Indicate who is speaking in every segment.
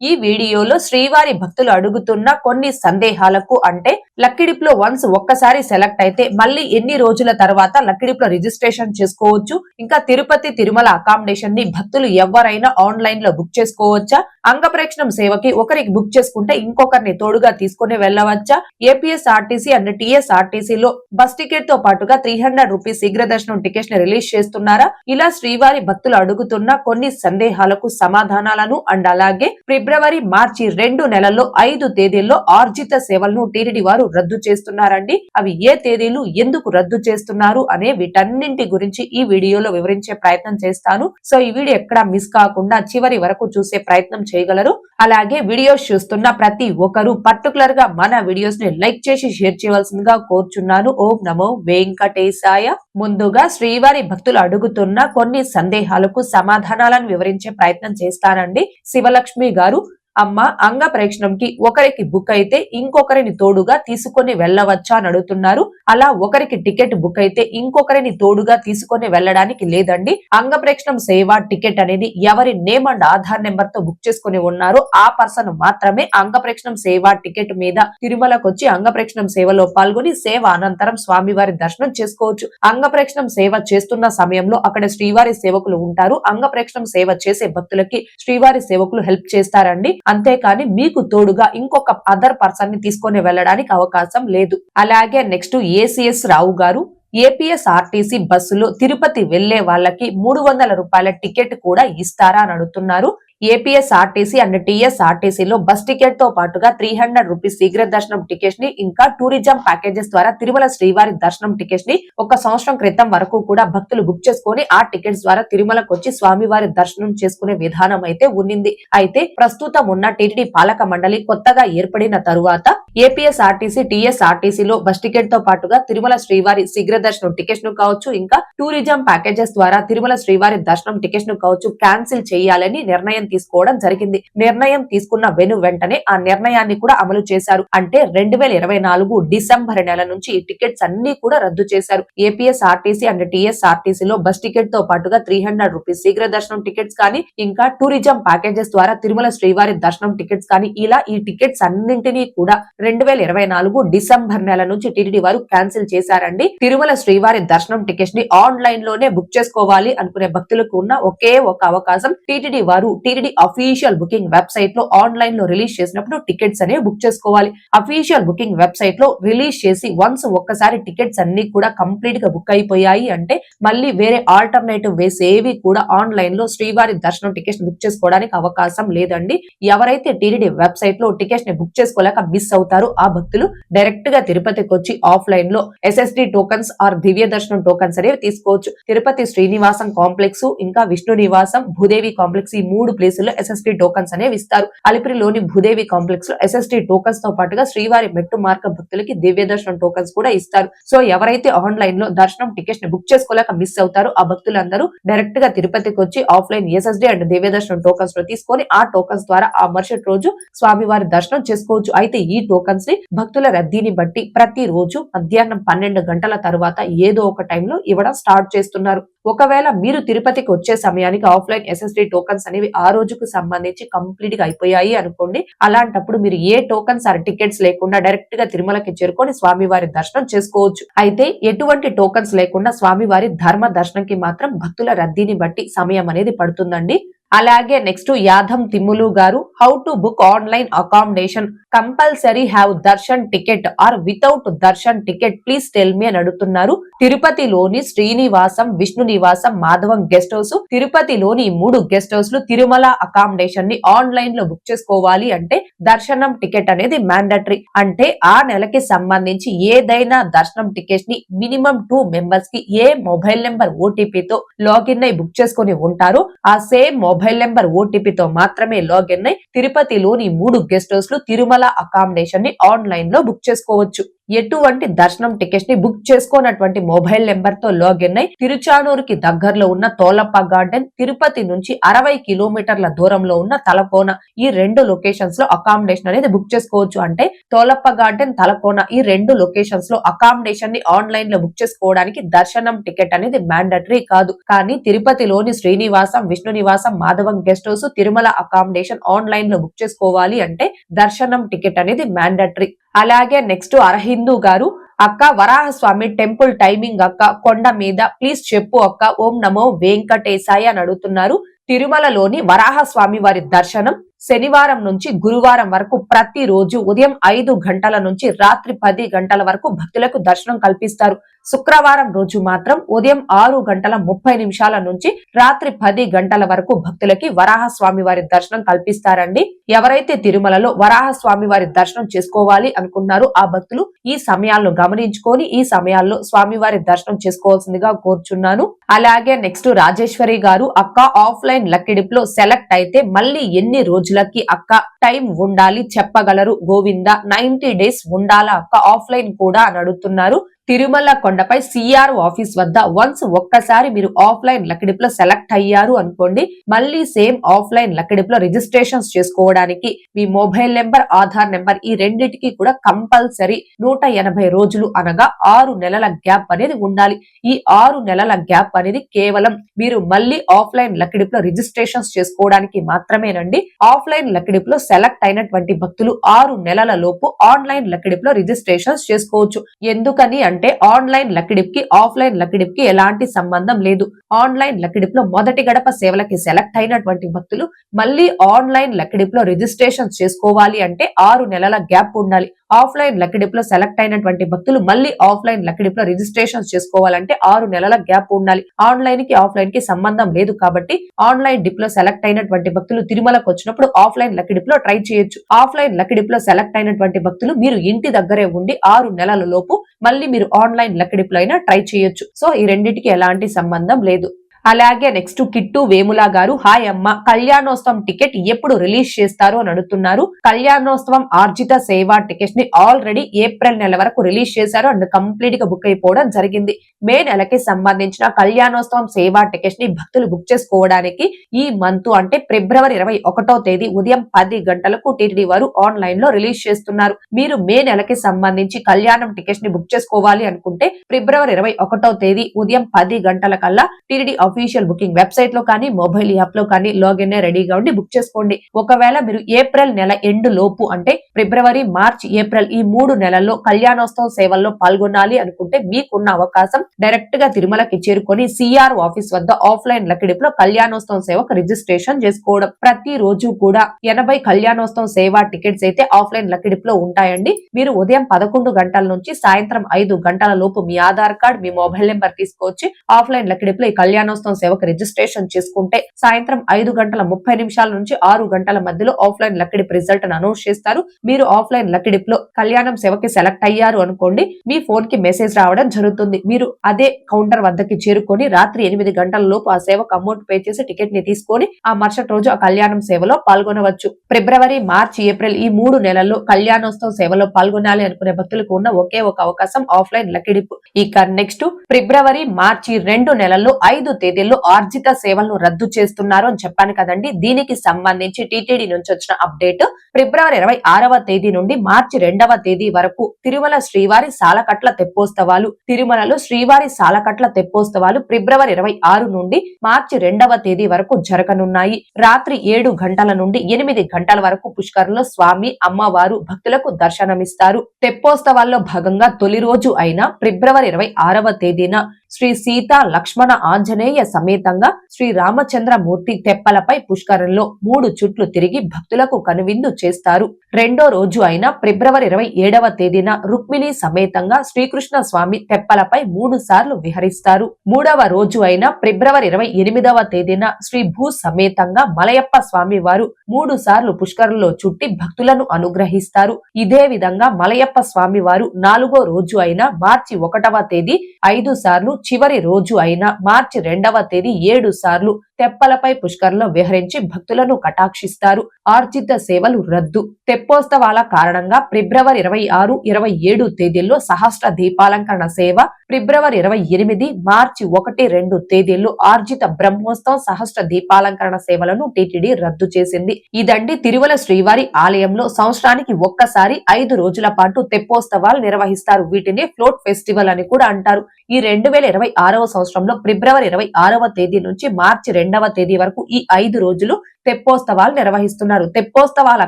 Speaker 1: ఈ వీడియోలో శ్రీవారి భక్తులు అడుగుతున్న కొన్ని సందేహాలకు అంటే లక్కిడిప్లో వన్స్ ఒక్కసారి సెలెక్ట్ అయితే మళ్ళీ ఎన్ని రోజుల తర్వాత లక్కిడిప్లో రిజిస్ట్రేషన్ చేసుకోవచ్చు? ఇంకా తిరుపతి తిరుమల అకామిడేషన్ని భక్తులు ఎవరైనా ఆన్లైన్లో బుక్ చేసుకోవచ్చా? అంగప్రేక్షణం సేవకి ఒకరికి బుక్ చేసుకుంటే ఇంకొకరిని తోడుగా తీసుకుని వెళ్ళవచ్చా? ఏపీఎస్ ఆర్టీసీ అండ్ టిఎస్ ఆర్టీసీలో బస్ టికెట్తో పాటుగా త్రీ హండ్రెడ్ రూపీస్ శీఘ్ర దర్శనం టికెట్ని రిలీజ్ చేస్తున్నారా. ఇలా శ్రీవారి భక్తులు అడుగుతున్న కొన్ని సందేహాలకు సమాధానాలను అండ్ అలాగే ఫిబ్రవరి మార్చి రెండు నెలల్లో ఐదు తేదీల్లో ఆర్జిత సేవలను టీటీడీ వారు రద్దు చేస్తున్నారండి. అవి ఏ తేదీలు ఎందుకు రద్దు చేస్తున్నారు అనే వీటన్నింటి గురించి ఈ వీడియోలో వివరించే ప్రయత్నం చేస్తాను. సో ఈ వీడియో ఎక్కడ మిస్ కాకుండా చివరి వరకు చూసే ప్రయత్నం చేయగలరు. అలాగే వీడియోస్ చూస్తున్న ప్రతి ఒక్కరు పర్టికులర్గా మన వీడియోస్ని లైక్ చేసి షేర్ చేయవలసిందిగా కోరుచున్నాను. ఓం నమో వెంకటేశాయ. ముందుగా శ్రీవారి భక్తులు అడుగుతున్న కొన్ని సందేహాలకు సమాధానాలను వివరించే ప్రయత్నం చేస్తానండి. శివలక్ష్మి గారు అమ్మ అంగ ప్రేక్షణంకి ఒకరికి బుక్ అయితే ఇంకొకరిని తోడుగా తీసుకొని వెళ్ళవచ్చా అని అడుగుతున్నారు. అలా ఒకరికి టికెట్ బుక్ అయితే ఇంకొకరిని తోడుగా తీసుకొని వెళ్ళడానికి లేదండి. అంగ ప్రేక్షణం సేవ టికెట్ అనేది ఎవరి నేమ్ అండ్ ఆధార్ నెంబర్తో బుక్ చేసుకుని ఉన్నారో ఆ పర్సన్ మాత్రమే అంగ ప్రేక్షణం సేవ టికెట్ మీద తిరుమలకు వచ్చి అంగ ప్రేక్షణం సేవలో పాల్గొని సేవ అనంతరం స్వామివారి దర్శనం చేసుకోవచ్చు. అంగ ప్రేక్షణం సేవ చేస్తున్న సమయంలో అక్కడ శ్రీవారి సేవకులు ఉంటారు. అంగ ప్రేక్షణం సేవ చేసే భక్తులకి శ్రీవారి సేవకులు హెల్ప్ చేస్తారండి. అంతేకాని మీకు తోడుగా ఇంకొక అదర్ పర్సన్ని తీసుకొని వెళ్ళడానికి అవకాశం లేదు. అలాగే నెక్స్ట్ ఏసీఎస్ రావు గారు ఏపీఎస్ ఆర్టీసీ బస్సులో తిరుపతి వెళ్ళే వాళ్ళకి మూడు వందల రూపాయల టికెట్ కూడా ఇస్తారా అని అడుగుతున్నారు. ఏపీఎస్ ఆర్టీసీ అండ్ టీఎస్ఆర్టీసీలో బస్ టికెట్తో పాటుగా త్రీ హండ్రెడ్ రూపీస్ శీఘ్ర దర్శనం టికెట్ని ఇంకా టూరిజం ప్యాకేజెస్ ద్వారా తిరుమల శ్రీవారి దర్శనం టికెట్ని ఒక సంవత్సరం క్రితం వరకు కూడా భక్తులు బుక్ చేసుకుని ఆ టికెట్స్ ద్వారా తిరుమలకు వచ్చి స్వామివారి దర్శనం చేసుకునే విధానం అయితే ఉన్నింది. అయితే ప్రస్తుతం ఉన్న టీటీడీ పాలక మండలి కొత్తగా ఏర్పడిన తరువాత ఏపీఎస్ఆర్టీసీ టీఎస్ఆర్టీసీలో బస్ టికెట్తో పాటుగా తిరుమల శ్రీవారి శీఘ్ర దర్శనం టికెట్ను కావచ్చు ఇంకా టూరిజం ప్యాకేజెస్ ద్వారా తిరుమల శ్రీవారి దర్శనం టికెట్ను కావచ్చు క్యాన్సిల్ చేయాలని నిర్ణయం తీసుకోవడం జరిగింది. నిర్ణయం తీసుకున్న వెను వెంటనే ఆ నిర్ణయాన్ని కూడా అమలు చేశారు. అంటే రెండు వేల ఇరవై నాలుగు డిసెంబర్ నెల నుంచి ఈ టికెట్స్ అన్ని కూడా రద్దు చేశారు. ఏపీఎస్ఆర్టీసీ అండ్ టీఎస్ఆర్టీసీలో బస్ టికెట్తో పాటుగా త్రీ హండ్రెడ్ రూపీస్ శీఘ్ర దర్శనం టికెట్స్ కానీ ఇంకా టూరిజం ప్యాకేజెస్ ద్వారా తిరుమల శ్రీవారి దర్శనం టికెట్స్ కానీ ఇలా ఈ టికెట్స్ అన్నింటినీ కూడా రెండు వేల ఇరవై నాలుగు డిసెంబర్ నెల నుంచి టీటీడీ వారు క్యాన్సిల్ చేశారండి. తిరుమల శ్రీవారి దర్శనం టికెట్స్ని ఆన్లైన్లోనే బుక్ చేసుకోవాలి అనుకునే భక్తులకు ఉన్న ఒకే ఒక అవకాశం టీటీడీ వారు టీటీడీ అఫీషియల్ బుకింగ్ వెబ్సైట్లో ఆన్లైన్లో రిలీజ్ చేసినప్పుడు టికెట్స్ అనేవి బుక్ చేసుకోవాలి. అఫీషియల్ బుకింగ్ వెబ్సైట్లో రిలీజ్ చేసి వన్స్ ఒక్కసారి టికెట్స్ అన్ని కూడా కంప్లీట్గా బుక్ అయిపోయాయి అంటే మళ్ళీ వేరే ఆల్టర్నేటివ్ వేస్ ఏవి కూడా ఆన్లైన్లో శ్రీవారి దర్శనం టికెట్స్ బుక్ చేసుకోవడానికి అవకాశం లేదండి. ఎవరైతే టీటీడీ వెబ్సైట్లో టికెట్స్ని బుక్ చేసుకోలేక మిస్ అవుతారు ఆ భక్తులు డైరెక్ట్గా తిరుపతికి వచ్చి ఆఫ్లైన్లో ఎస్ఎస్డి టోకన్స్ ఆర్ దివ్య దర్శనం టోకన్స్ అనేవి తీసుకోవచ్చు. తిరుపతి శ్రీనివాసం కాంప్లెక్స్ ఇంకా విష్ణు నివాసం భూదేవి కాంప్లెక్స్ ఈ మూడు ప్లేసుల్లో ఎస్ఎస్డి టోకన్స్ అనేవి ఇస్తారు. అలిపిరిలోని భూదేవి కాంప్లెక్స్లో ఎస్ఎస్డి టోకన్స్తో పాటుగా శ్రీవారి మెట్టు మార్గ భక్తులకి దివ్య దర్శనం టోకన్స్ కూడా ఇస్తారు. సో ఎవరైతే ఆన్లైన్లో దర్శనం టికెట్స్ని బుక్ చేసుకోలేక మిస్ అవుతారో ఆ భక్తులందరూ డైరెక్ట్గా తిరుపతికి వచ్చి ఆఫ్లైన్ ఎస్ఎస్డి అండ్ దివ్య దర్శనం టోకన్స్లో తీసుకొని ఆ టోకన్స్ ద్వారా ఆ మరుసటి రోజు స్వామివారి దర్శనం చేసుకోవచ్చు. అయితే ఈ టోకన్ టోకన్స్ని భక్తుల రద్దీని బట్టి ప్రతి రోజు మధ్యాహ్నం పన్నెండు గంటల తర్వాత ఏదో ఒక టైంలో ఇవ్వడం స్టార్ట్ చేస్తున్నారు. ఒకవేళ మీరు తిరుపతికి వచ్చే సమయానికి ఆఫ్లైన్ ఎస్ఎస్డి టోకన్స్ అనేవి ఆ రోజుకు సంబంధించి కంప్లీట్గా అయిపోయాయి అనుకోండి అలాంటప్పుడు మీరు ఏ టోకన్స్ ఆర్ టికెట్స్ లేకుండా డైరెక్ట్గా తిరుమలకి చేరుకొని స్వామివారి దర్శనం చేసుకోవచ్చు. అయితే ఎటువంటి టోకన్స్ లేకుండా స్వామివారి ధర్మ దర్శనంకి మాత్రం భక్తుల రద్దీని బట్టి సమయం అనేది పడుతుందండి. అలాగే నెక్స్ట్ యాదం తిమ్ములు గారు how to book online accommodation compulsory have darshan ticket or without darshan ticket please tell me అని అడుగుతున్నారు. తిరుపతిలోని శ్రీనివాసం విష్ణు నివాసం మాధవం గెస్ట్ హౌస్ తిరుపతిలోని ఈ మూడు గెస్ట్ హౌస్లు తిరుమల అకామిడేషన్ని ఆన్లైన్లో బుక్ చేసుకోవాలి అంటే దర్శనం టికెట్ అనేది మ్యాండటరీ అంటే ఆ నెలకి సంబంధించి ఏదైనా దర్శనం టికెట్ని మినిమం టూ మెంబర్స్కి ఏ మొబైల్ నెంబర్ ఓటీపీతో లాగిన్ అయి బుక్ చేసుకుని ఉంటారో. ఆ సేమ్ మొబైల్ నెంబర్ ఓటీపీతో మాత్రమే లాగిన్ అయి తిరుపతిలోని మూడు గెస్ట్ హౌస్లు తిరుమల అకామిడేషన్ని ఆన్లైన్లో బుక్ చేసుకోవచ్చు. ఎటువంటి దర్శనం టికెట్స్ని బుక్ చేసుకోనటువంటి మొబైల్ నెంబర్తో లాగిన్ అయి తిరుచానూరుకి దగ్గరలో ఉన్న తోలప్ప గార్డెన్ తిరుపతి నుంచి అరవై కిలోమీటర్ల దూరంలో ఉన్న తలకోన. ఈ రెండు లొకేషన్స్లో అకామిడేషన్ అనేది బుక్ చేసుకోవచ్చు. అంటే తోలప్ప గార్డెన్ తలకోన ఈ రెండు లొకేషన్స్లో అకామిడేషన్ని ఆన్లైన్లో బుక్ చేసుకోవడానికి దర్శనం టికెట్ అనేది మ్యాండటరీ కాదు. కానీ తిరుపతిలోని Srinivasam Vishnu Nivasam Madhavam guest house Tirumala accommodation ఆన్లైన్లో బుక్ చేసుకోవాలి అంటే దర్శనం టికెట్ అనేది మ్యాండటరీ. అలాగే నెక్స్ట్ అరహిందు గారు అక్క వరాహస్వామి టెంపుల్ టైమింగ్ అక్క కొండ మీద ప్లీజ్ చెప్పు అక్క ఓం నమో వెంకటేశాయ అని అడుగుతున్నారు. తిరుమలలోని వరాహస్వామి వారి దర్శనం శనివారం నుంచి గురువారం వరకు ప్రతిరోజు ఉదయం ఐదు గంటల నుంచి రాత్రి పది గంటల వరకు భక్తులకు దర్శనం కల్పిస్తారు. శుక్రవారం రోజు మాత్రం ఉదయం ఆరు గంటల ముప్పై నిమిషాల నుంచి రాత్రి పది గంటల వరకు భక్తులకి వరాహస్వామి వారి దర్శనం కల్పిస్తారండి. ఎవరైతే తిరుమలలో వరాహస్వామి వారి దర్శనం చేసుకోవాలి అనుకున్నారో ఆ భక్తులు ఈ సమయాలను గమనించుకొని ఈ సమయాల్లో స్వామివారి దర్శనం చేసుకోవాల్సిందిగా కోరుచున్నాను. అలాగే నెక్స్ట్ రాజేశ్వరి గారు అక్క ఆఫ్లైన్ లక్కిడిప్లో సెలెక్ట్ అయితే మళ్ళీ ఎన్ని రోజులకి అక్క టైం ఉండాలి చెప్పగలరు. గోవింద నైన్టీ డేస్ ఉండాలా? అక్క ఆఫ్లైన్ కూడా అని అడుగుతున్నారు. తిరుమల కొండపై సిఆర్ ఆఫీస్ వద్ద వన్స్ ఒక్కసారి మీరు ఆఫ్లైన్ లక్కడిప్లో సెలెక్ట్ అయ్యారు అనుకోండి మళ్ళీ సేమ్ ఆఫ్లైన్ లక్కడిప్లో రిజిస్ట్రేషన్స్ చేసుకోవడానికి మీ మొబైల్ నెంబర్ ఆధార్ నెంబర్ ఈ రెండింటికి కూడా కంపల్సరీ నూట ఎనభై రోజులు అనగా ఆరు నెలల గ్యాప్ అనేది ఉండాలి. ఈ ఆరు నెలల గ్యాప్ అనేది కేవలం మీరు మళ్ళీ ఆఫ్లైన్ లక్కడిప్లో రిజిస్ట్రేషన్స్ చేసుకోవడానికి మాత్రమేనండి. ఆఫ్లైన్ లక్కడిప్లో సెలెక్ట్ అయినటువంటి భక్తులు ఆరు నెలల లోపు ఆన్లైన్ లక్కడిప్లో రిజిస్ట్రేషన్స్ చేసుకోవచ్చు. ఎందుకని అంటే ఆన్లైన్ లక్కిడిప్కి ఆఫ్లైన్ లక్కిడిప్కి ఎలాంటి సంబంధం లేదు. ఆన్లైన్ లక్కిడిప్లో మొదటి గడప సేవలకి సెలెక్ట్ అయినటువంటి భక్తులు మళ్ళీ ఆన్లైన్ లక్కిడిప్లో రిజిస్ట్రేషన్ చేసుకోవాలి అంటే ఆరు నెలల గ్యాప్ ఉండాలి. ఆఫ్లైన్ లక్కిడిప్లో సెలెక్ట్ అయినటువంటి భక్తులు మళ్ళీ ఆఫ్లైన్ లక్కిడిప్లో రిజిస్ట్రేషన్ చేసుకోవాలంటే ఆరు నెలల గ్యాప్ ఉండాలి. ఆన్లైన్కి ఆఫ్లైన్కి సంబంధం లేదు కాబట్టి ఆన్లైన్ డిప్లో సెలెక్ట్ అయినటువంటి భక్తులు తిరుమలకు వచ్చినప్పుడు ఆఫ్లైన్ లక్కిడిప్లో ట్రై చేయొచ్చు. ఆఫ్లైన్ లక్కిడిప్లో సెలెక్ట్ అయినటువంటి భక్తులు మీరు ఇంటి దగ్గరే ఉండి ఆరు నెలల లోపు మళ్ళీ మీరు ఆన్లైన్ లక్కిడిప్ అయినా ట్రై చేయొచ్చు. సో ఈ రెండింటికి ఎలాంటి సంబంధం లేదు. అలాగే నెక్స్ట్ కిట్టు వేముల గారు హాయ్ అమ్మ కళ్యాణోత్సవం టికెట్ ఎప్పుడు రిలీజ్ చేస్తారు? అని అడుగుతున్నారు. కళ్యాణోత్సవం ఆర్జిత సేవా టికెట్ని ఆల్రెడీ ఏప్రిల్ నెల వరకు రిలీజ్ చేశారు. అండ్ కంప్లీట్గా బుక్ అయిపోవడం జరిగింది. మే నెలకి సంబంధించిన కళ్యాణోత్సవం సేవా టికెట్ని భక్తులు బుక్ చేసుకోవడానికి ఈ మంత్ అంటే ఫిబ్రవరి ఇరవై ఒకటో తేదీ ఉదయం పది గంటలకు టీటీడీ వారు ఆన్లైన్లో రిలీజ్ చేస్తున్నారు. మీరు మే నెలకి సంబంధించి కళ్యాణం టికెట్ని బుక్ చేసుకోవాలి అనుకుంటే ఫిబ్రవరి ఇరవై ఒకటో తేదీ ఉదయం పది గంటల కల్లా టీటీడీ అఫీషియల్ బుకింగ్ వెబ్సైట్లో కానీ మొబైల్ యాప్లో కానీ లాగిన్ రెడీగా ఉండి బుక్ చేసుకోండి. ఒకవేళ మీరు ఏప్రిల్ నెల ఎండ్ లోపు అంటే ఫిబ్రవరి మార్చ్ ఏప్రిల్ ఈ మూడు నెలల్లో కళ్యాణోత్సవం సేవల్లో పాల్గొనాలి అనుకుంటే మీకున్న అవకాశం డైరెక్ట్గా తిరుమలకి చేరుకొని సిఆర్ ఆఫీస్ వద్ద ఆఫ్లైన్ లకిడిప్లో కళ్యాణోత్సవం సేవకు రిజిస్ట్రేషన్ చేసుకోవడం. ప్రతి రోజు కూడా ఎనభై కళ్యాణోత్సవం సేవా టికెట్స్ అయితే ఆఫ్లైన్ లకిడిప్లో ఉంటాయండి. మీరు ఉదయం పదకొండు గంటల నుంచి సాయంత్రం ఐదు గంటల లోపు మీ ఆధార్ కార్డ్ మీ మొబైల్ నెంబర్ తీసుకొచ్చి ఆఫ్లైన్ లకిడిప్లో ఈ కళ్యాణోత్సవం సేవకు రిజిస్ట్రేషన్ చేసుకుంటే సాయంత్రం ఐదు గంటల ముప్పై నిమిషాల నుంచి ఆరు గంటల మధ్యలో ఆఫ్లైన్ లక్కిడిప్ రిజల్ట్ అనౌన్స్ చేస్తారు. మీరు ఆఫ్లైన్ లక్కిడిప్లో కళ్యాణం సేవకి సెలెక్ట్ అయ్యారు అనుకోండి మీ ఫోన్కి మెసేజ్ రావడం జరుగుతుంది. మీరు అదే కౌంటర్ వద్దకి చేరుకొని రాత్రి ఎనిమిది గంటల లోపు ఆ సేవకు అమౌంట్ పే చేసి టికెట్ని తీసుకొని ఆ మరుసటి రోజు ఆ కళ్యాణం సేవలో పాల్గొనవచ్చు. ఫిబ్రవరి మార్చి ఏప్రిల్ ఈ మూడు నెలల్లో కళ్యాణోత్సవ సేవలో పాల్గొనాలి అనుకునే భక్తులకు ఉన్న ఒకే ఒక అవకాశం ఆఫ్లైన్ లక్కిడిప్ ఇక నెక్స్ట్ ఫిబ్రవరి మార్చి రెండు నెలల్లో ఐదు తేదీల్లో ఆర్జిత సేవలను రద్దు చేస్తున్నారు అని చెప్పాను కదండి. దీనికి సంబంధించి టీటీడీ నుంచి వచ్చిన అప్డేట్ ఫిబ్రవరి ఇరవై ఆరవ తేదీ నుండి మార్చి రెండవ తేదీ వరకు తిరుమల శ్రీవారి సాలకట్ల తెప్పోత్సవాలు తిరుమలలో శ్రీవారి సాలకట్ల తెప్పోత్సవాలు ఫిబ్రవరి ఇరవై ఆరు నుండి మార్చి రెండవ తేదీ వరకు జరగనున్నాయి. రాత్రి ఏడు గంటల నుండి ఎనిమిది గంటల వరకు పుష్కరంలో స్వామి అమ్మవారు భక్తులకు దర్శనమిస్తారు. తెప్పోత్సవాల్లో భాగంగా తొలి రోజు అయిన ఫిబ్రవరి ఇరవై ఆరవ తేదీన శ్రీ సీత లక్ష్మణ ఆంజనేయ సమేతంగా శ్రీ రామచంద్రమూర్తి తెప్పలపై పుష్కరంలో మూడు చుట్లు తిరిగి భక్తులకు కనువిందు చేస్తారు. రెండో రోజు అయిన ఫిబ్రవరి ఇరవై ఏడవ తేదీన రుక్మిణి సమేతంగా శ్రీకృష్ణ స్వామి తెప్పలపై మూడు సార్లు విహరిస్తారు. మూడవ రోజు అయిన ఫిబ్రవరి ఇరవై ఎనిమిదవ తేదీన శ్రీ భూ సమేతంగా మలయప్ప స్వామి వారు మూడు సార్లు పుష్కరంలో చుట్టి భక్తులను అనుగ్రహిస్తారు. ఇదే విధంగా మలయప్ప స్వామి వారు నాలుగో రోజు అయిన మార్చి ఒకటవ తేదీ ఐదు సార్లు చివరి రోజు అయిన మార్చి రెండవ తేదీ ఏడు సార్లు తెప్పలపై పుష్కరంలో విహరించి భక్తులను కటాక్షిస్తారు. ఆర్జిత సేవలు రద్దు. తెప్పోత్సవాల కారణంగా ఫిబ్రవరి ఇరవై ఆరు ఇరవై ఏడు తేదీల్లో సహస్ర దీపాలంకరణ సేవ ఫిబ్రవరి ఇరవై ఎనిమిది మార్చి ఒకటి రెండు తేదీల్లో ఆర్జిత బ్రహ్మోత్సవం సహస్ర దీపాలంకరణ సేవలను టిటిడి రద్దు చేసింది. ఇదండి తిరుమల శ్రీవారి ఆలయంలో సంవత్సరానికి ఒక్కసారి ఐదు రోజుల పాటు తెప్పోత్సవాలు నిర్వహిస్తారు. వీటిని ఫ్లోట్ ఫెస్టివల్ అని కూడా అంటారు. ఈ రెండు వేల ఇరవై ఆరవ సంవత్సరంలో ఫిబ్రవరి ఇరవై ఆరవ తేదీ నుంచి మార్చి రెండవ తేదీ వరకు ఈ ఐదు రోజులు తెప్పోత్సవాలు నిర్వహిస్తున్నారు. తెప్పోత్సవాల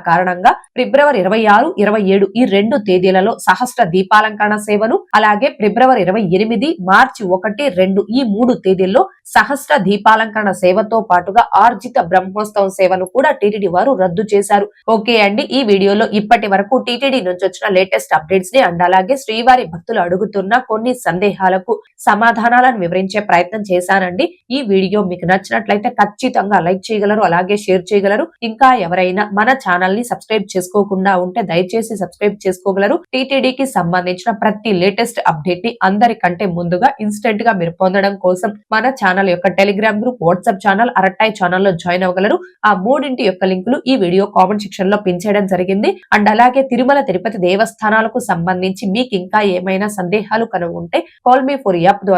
Speaker 1: కారణంగా ఫిబ్రవరి ఇరవై ఆరు ఇరవై ఏడు ఈ రెండు తేదీలలో సహస్ర దీపాలంకరణ సేవలు అలాగే ఫిబ్రవరి ఇరవై ఎనిమిది మార్చి ఒకటి రెండు ఈ మూడు తేదీల్లో సహస్ర దీపాలంకరణ సేవతో పాటుగా ఆర్జిత బ్రహ్మోత్సవం సేవను కూడా టీటీడీ వారు రద్దు చేశారు. ఓకే అండి ఈ వీడియోలో ఇప్పటి వరకు టీటీడీ నుంచి వచ్చిన లేటెస్ట్ అప్డేట్స్ని అండ్ అలాగే శ్రీవారి భక్తులు అడుగుతున్న కొన్ని సందేహాలకు సమాధానాలను వివరించే ప్రయత్నం చేశానండి. ఈ వీడియో మీకు నచ్చినట్లయితే ఖచ్చితంగా లైక్ చేయగలరు అలాగే షేర్ చేయగలరు. ఇంకా ఎవరైనా మన ఛానల్ని సబ్స్క్రైబ్ చేసుకోకుండా ఉంటే దయచేసి సబ్స్క్రైబ్ చేసుకోగలరు. టీటీడీకి సంబంధించిన ప్రతి లేటెస్ట్ అప్డేట్ని అందరికంటే ముందుగా ఇన్స్టెంట్గా మీరు పొందడం కోసం మన ఛానల్ యొక్క Telegram group WhatsApp channel Arattai ఛానల్లో జాయిన్ అవ్వగలరు. ఆ మూడింటి యొక్క లింకులు ఈ వీడియో కామెంట్ సెక్షన్లో పిన్ చేయడం జరిగింది. అండ్ అలాగే తిరుమల తిరుపతి దేవస్థానాలకు సంబంధించి మీకు ఇంకా ఏమైనా సందేహాలు కనుగొంటే కాల్ మీ ఫోర్ యాప్ ద్వారా